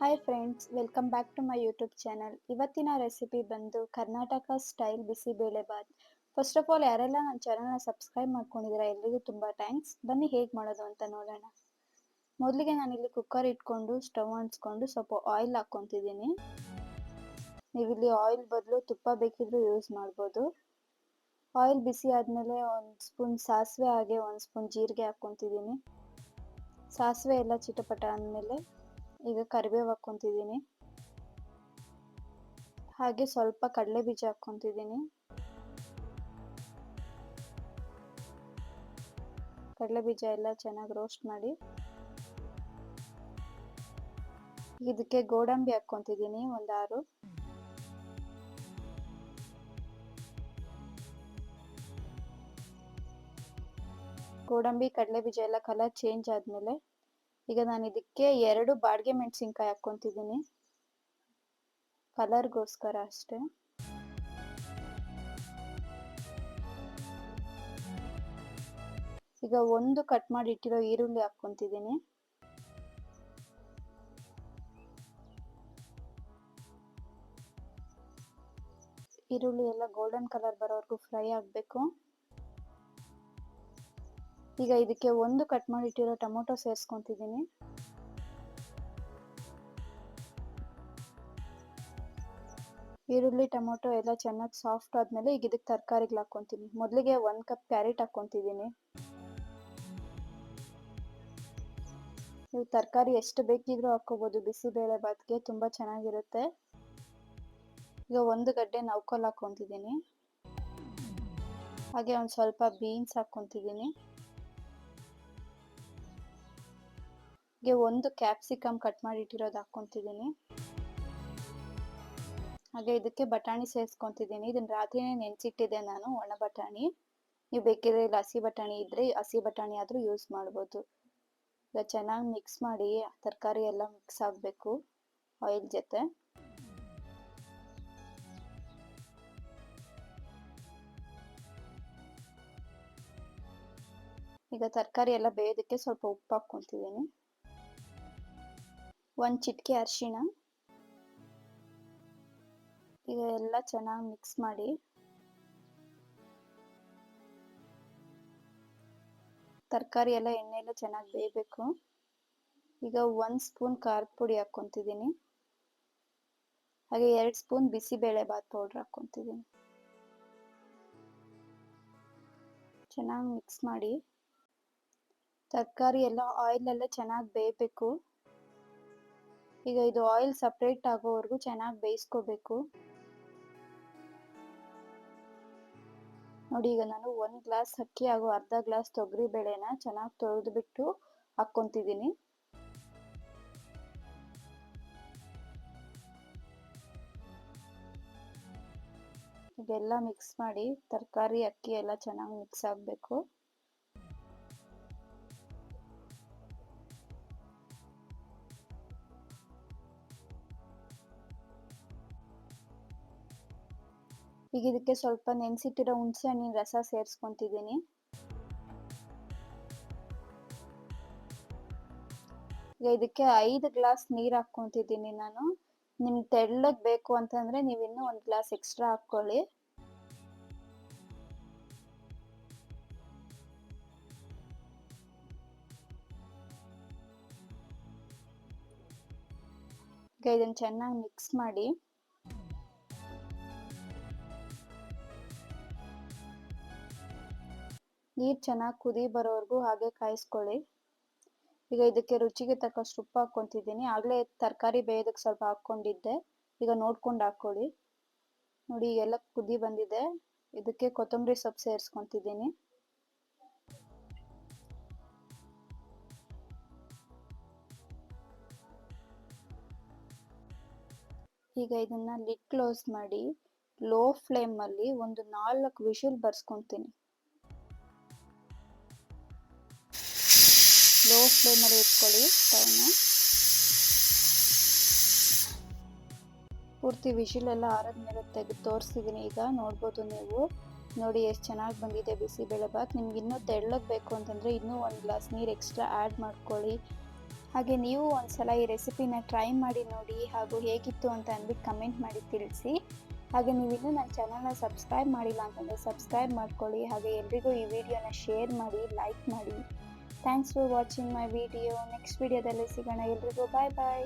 Hi friends welcome back to my YouTube channel ಇವತ್ತಿನ recipe ಬಂದು Karnataka style bisi bele bath first of all ಯಾರೆಲ್ಲ ನನ್ನ ಚಾನಲ್ನ subscribe ಮಾಡ್ಕೊಂಡಿದ್ದೀರಾ ಎಲ್ರಿಗೂ ತುಂಬ ಥ್ಯಾಂಕ್ಸ್ ಬನ್ನಿ ಹೇಗೆ ಮಾಡೋದು ಅಂತ ನೋಡೋಣ. ಮೊದಲಿಗೆ ನಾನಿಲ್ಲಿ ಕುಕ್ಕರ್ ಇಟ್ಕೊಂಡು ಸ್ಟವ್ ಅಂಟಿಸ್ಕೊಂಡು ಸ್ವಲ್ಪ ಆಯಿಲ್ ಹಾಕ್ಕೊತಿದ್ದೀನಿ. ನೀವಿಲ್ಲಿ ಆಯಿಲ್ ಬದಲು ತುಪ್ಪ ಬೇಕಿದ್ರೂ ಯೂಸ್ ಮಾಡ್ಬೋದು. ಆಯಿಲ್ ಬಿಸಿ ಆದಮೇಲೆ ಒಂದು ಸ್ಪೂನ್ ಸಾಸಿವೆ ಹಾಗೆ ಒಂದು ಸ್ಪೂನ್ ಜೀರಿಗೆ ಹಾಕ್ಕೊತಿದ್ದೀನಿ. ಸಾಸಿವೆ ಎಲ್ಲ ಚಿಟಪಟ ಅಂದಮೇಲೆ ಈಗ ಕರಿಬೇವು ಹಾಕ್ಕೊತಿದ್ದೀನಿ ಹಾಗೆ ಸ್ವಲ್ಪ ಕಡಲೆ ಬೀಜ ಹಾಕ್ಕೊತಿದ್ದೀನಿ ಕಡಲೆ ಬೀಜ ಎಲ್ಲ ಚೆನ್ನಾಗಿ ರೋಸ್ಟ್ ಮಾಡಿ. ಇದಕ್ಕೆ ಗೋಡಂಬಿ ಹಾಕ್ಕೊತಿದ್ದೀನಿ ಒಂದು ಆರು. ಗೋಡಂಬಿ, ಕಡಲೆ ಬೀಜ ಎಲ್ಲ ಕಲರ್ ಚೇಂಜ್ ಆದಮೇಲೆ ಈಗ ನಾನು ಇದಕ್ಕೆ ಎರಡು ಬಾಡಿಗೆ ಮೆಣಸಿನ್ಕಾಯಿ ಹಾಕ್ಕೊತಿದ್ದೀನಿ. ಕಲರ್ಗೋಸ್ಕರ ಅಷ್ಟೇ. ಈಗ ಒಂದು ಕಟ್ ಮಾಡಿ ಇಟ್ಟಿರೋ ಈರುಳ್ಳಿ ಹಾಕ್ಕೊತಿದ್ದೀನಿ. ಈರುಳ್ಳಿ ಎಲ್ಲ ಗೋಲ್ಡನ್ ಕಲರ್ ಬರೋವರೆಗೂ ಫ್ರೈ ಆಗಬೇಕು. ಈಗ ಇದಕ್ಕೆ ಒಂದು ಕಟ್ ಮಾಡಿಟ್ಟಿರೋ ಟೊಮೊಟೊ ಸೇರಿಸ್ಕೊತಿದ್ದೀನಿ. ಈರುಳ್ಳಿ, ಟೊಮೊಟೊ ಎಲ್ಲ ಚೆನ್ನಾಗಿ ಸಾಫ್ಟ್ ಆದಮೇಲೆ ಈಗ ಇದಕ್ಕೆ ತರಕಾರಿಗಳು ಹಾಕ್ಕೊತೀನಿ. ಮೊದಲಿಗೆ ಒಂದು ಕಪ್ ಕ್ಯಾರೆಟ್ ಹಾಕ್ಕೊತಿದ್ದೀನಿ. ನೀವು ತರಕಾರಿ ಎಷ್ಟು ಬೇಕಿದ್ರೂ ಹಾಕ್ಕೋಬೋದು. ಬಿಸಿಬೇಳೆ ಬಾತ್ಗೆ ತುಂಬ ಚೆನ್ನಾಗಿರುತ್ತೆ. ಈಗ ಒಂದು ಗಡ್ಡೆ ನೌಕಲ್ ಹಾಕ್ಕೊತಿದ್ದೀನಿ. ಹಾಗೆ ಒಂದು ಸ್ವಲ್ಪ ಬೀನ್ಸ್ ಹಾಕ್ಕೊತಿದ್ದೀನಿ. ಗೆ ಒಂದು ಕ್ಯಾಪ್ಸಿಕಮ್ ಕಟ್ ಮಾಡಿ ಇಟ್ಟಿರೋದು ಹಾಕ್ಕೊತಿದ್ದೀನಿ. ಹಾಗೆ ಇದಕ್ಕೆ ಬಟಾಣಿ ಸೇರಿಸ್ಕೊತಿದ್ದೀನಿ. ಇದನ್ನ ರಾತ್ರಿನೇ ನೆನೆಸಿಟ್ಟಿದ್ದೆ ನಾನು, ಒಣ ಬಟಾಣಿ. ನೀವು ಬೇಕಿದ್ರೆ ಇಲ್ಲಿ ಹಸಿ ಬಟಾಣಿ ಇದ್ರೆ ಹಸಿ ಬಟಾಣಿ ಆದರೂ ಯೂಸ್ ಮಾಡ್ಬೋದು. ಈಗ ಚೆನ್ನಾಗಿ ಮಿಕ್ಸ್ ಮಾಡಿ, ತರಕಾರಿ ಎಲ್ಲ ಮಿಕ್ಸ್ ಆಗಬೇಕು ಆಯಿಲ್ ಜೊತೆ. ಈಗ ತರಕಾರಿ ಎಲ್ಲ ಬೇಯೋದಕ್ಕೆ ಸ್ವಲ್ಪ ಉಪ್ಪು ಹಾಕ್ಕೊತಿದ್ದೀನಿ. ಒಂದು ಚಿಟಿಕೆ ಅರಿಶಿಣ ಈಗ ಎಲ್ಲ ಚೆನ್ನಾಗಿ ಮಿಕ್ಸ್ ಮಾಡಿ. ತರಕಾರಿ ಎಲ್ಲ ಎಣ್ಣೆಲ್ಲ ಚೆನ್ನಾಗಿ ಬೇಯಬೇಕು. ಈಗ ಒಂದು ಸ್ಪೂನ್ ಖಾರದ ಪುಡಿ ಹಾಕ್ಕೊತಿದ್ದೀನಿ. ಹಾಗೆ ಎರಡು ಸ್ಪೂನ್ ಬಿಸಿಬೇಳೆಬಾತ್ ಪೌಡ್ರ್ ಹಾಕ್ಕೊತಿದ್ದೀನಿ. ಚೆನ್ನಾಗಿ ಮಿಕ್ಸ್ ಮಾಡಿ. ತರಕಾರಿ ಎಲ್ಲ ಆಯಿಲೆಲ್ಲ ಚೆನ್ನಾಗಿ ಬೇಯಬೇಕು. ಈಗ ಇದು ಆಯಿಲ್ ಸಪ್ರೇಟ್ ಆಗೋವರೆಗೂ ಚೆನ್ನಾಗಿ ಬೇಯಿಸ್ಕೋಬೇಕು. ನೋಡಿ, ಈಗ ನಾನು ಒಂದು ಗ್ಲಾಸ್ ಅಕ್ಕಿ ಹಾಗೂ ಅರ್ಧ ಗ್ಲಾಸ್ ತೊಗರಿ ಬೇಳೆನ ಚೆನ್ನಾಗಿ ತೊಳೆದು ಬಿಟ್ಟು ಹಾಕ್ಕೊತಿದ್ದೀನಿ. ಇದೆಲ್ಲ ಮಿಕ್ಸ್ ಮಾಡಿ ತರಕಾರಿ, ಅಕ್ಕಿ ಎಲ್ಲ ಚೆನ್ನಾಗಿ ಮಿಕ್ಸ್ ಆಗಬೇಕು. ಈಗ ಇದಕ್ಕೆ ಸ್ವಲ್ಪ ನೆನೆಸಿಟ್ಟಿರೋ ಹುಣಸೆ ಹಣ್ಣಿನ ರಸ ಸೇರಿಸ್ಕೊತಿದ್ದೀನಿ. ಈಗ ಇದಕ್ಕೆ ಐದು ಗ್ಲಾಸ್ ನೀರು ಹಾಕ್ಕೊತಿದ್ದೀನಿ ನಾನು. ನಿಮ್ಗೆ ತೆಳ್ಳಗೆ ಬೇಕು ಅಂತಂದರೆ ನೀವು ಇನ್ನೂ ಒಂದು ಗ್ಲಾಸ್ ಎಕ್ಸ್ಟ್ರಾ ಹಾಕ್ಕೊಳ್ಳಿ. ಈಗ ಇದನ್ನು ಚೆನ್ನಾಗಿ ಮಿಕ್ಸ್ ಮಾಡಿ ನೀರು ಚೆನ್ನಾಗಿ ಕುದಿ ಬರೋವರೆಗೂ ಹಾಗೆ ಕಾಯಿಸ್ಕೊಳ್ಳಿ. ಈಗ ಇದಕ್ಕೆ ರುಚಿಗೆ ತಕ್ಕಷ್ಟು ಉಪ್ಪು ಹಾಕ್ಕೊತಿದ್ದೀನಿ. ಆಗಲೇ ತರಕಾರಿ ಬೇಯೋದಕ್ಕೆ ಸ್ವಲ್ಪ ಹಾಕ್ಕೊಂಡಿದ್ದೆ. ಈಗ ನೋಡ್ಕೊಂಡು ಹಾಕ್ಕೊಳ್ಳಿ. ನೋಡಿ ಎಲ್ಲ ಕುದಿ ಬಂದಿದೆ. ಇದಕ್ಕೆ ಕೊತ್ತಂಬರಿ ಸೊಪ್ಪು ಸೇರಿಸ್ಕೊತಿದ್ದೀನಿ. ಈಗ ಇದನ್ನ ಲಿಡ್ ಕ್ಲೋಸ್ ಮಾಡಿ ಲೋ ಫ್ಲೇಮಲ್ಲಿ ಒಂದು ನಾಲ್ಕು ವಿಷಲ್ ಬರ್ಸ್ಕೊತೀನಿ. ಫ್ಲೇಮಲ್ಲಿ ಇಟ್ಕೊಳ್ಳಿ ಸ್ಟವ್ನ ಪೂರ್ತಿ ವಿಶಿಲೆಲ್ಲ ಆರದ ಮೇಲೆ ತೆಗೆದು ತೋರಿಸಿದ್ದೀನಿ ಈಗ ನೋಡ್ಬೋದು ನೀವು. ನೋಡಿ ಎಷ್ಟು ಚೆನ್ನಾಗಿ ಬಂದಿದೆ ಬಿಸಿಬೇಳೆ ಬಾತ್. ನಿಮ್ಗೆ ಇನ್ನೂ ತೆಳ್ಳಗೆ ಬೇಕು ಅಂತಂದರೆ ಇನ್ನೂ ಒಂದು ಗ್ಲಾಸ್ ನೀರು ಎಕ್ಸ್ಟ್ರಾ ಆ್ಯಡ್ ಮಾಡ್ಕೊಳ್ಳಿ. ಹಾಗೆ ನೀವು ಒಂದ್ಸಲ ಈ ರೆಸಿಪಿನ ಟ್ರೈ ಮಾಡಿ ನೋಡಿ ಹಾಗೂ ಹೇಗಿತ್ತು ಅಂತ ಅಂದ್ಬಿಟ್ಟು ಕಮೆಂಟ್ ಮಾಡಿ ತಿಳಿಸಿ. ಹಾಗೆ ನೀವು ಇನ್ನೂ ನನ್ನ ಚಾನಲ್ನ ಸಬ್ಸ್ಕ್ರೈಬ್ ಮಾಡಿಲ್ಲ ಅಂತಂದರೆ ಸಬ್ಸ್ಕ್ರೈಬ್ ಮಾಡ್ಕೊಳ್ಳಿ. ಹಾಗೆ ಎಲ್ರಿಗೂ ಈ ವಿಡಿಯೋನ ಶೇರ್ ಮಾಡಿ ಲೈಕ್ ಮಾಡಿ. Thanks for watching my video next ವಿಡಿಯೋದಲ್ಲಿ ಸಿಗೋಣ. ಎಲ್ರಿಗೂ ಬಾಯ್ ಬಾಯ್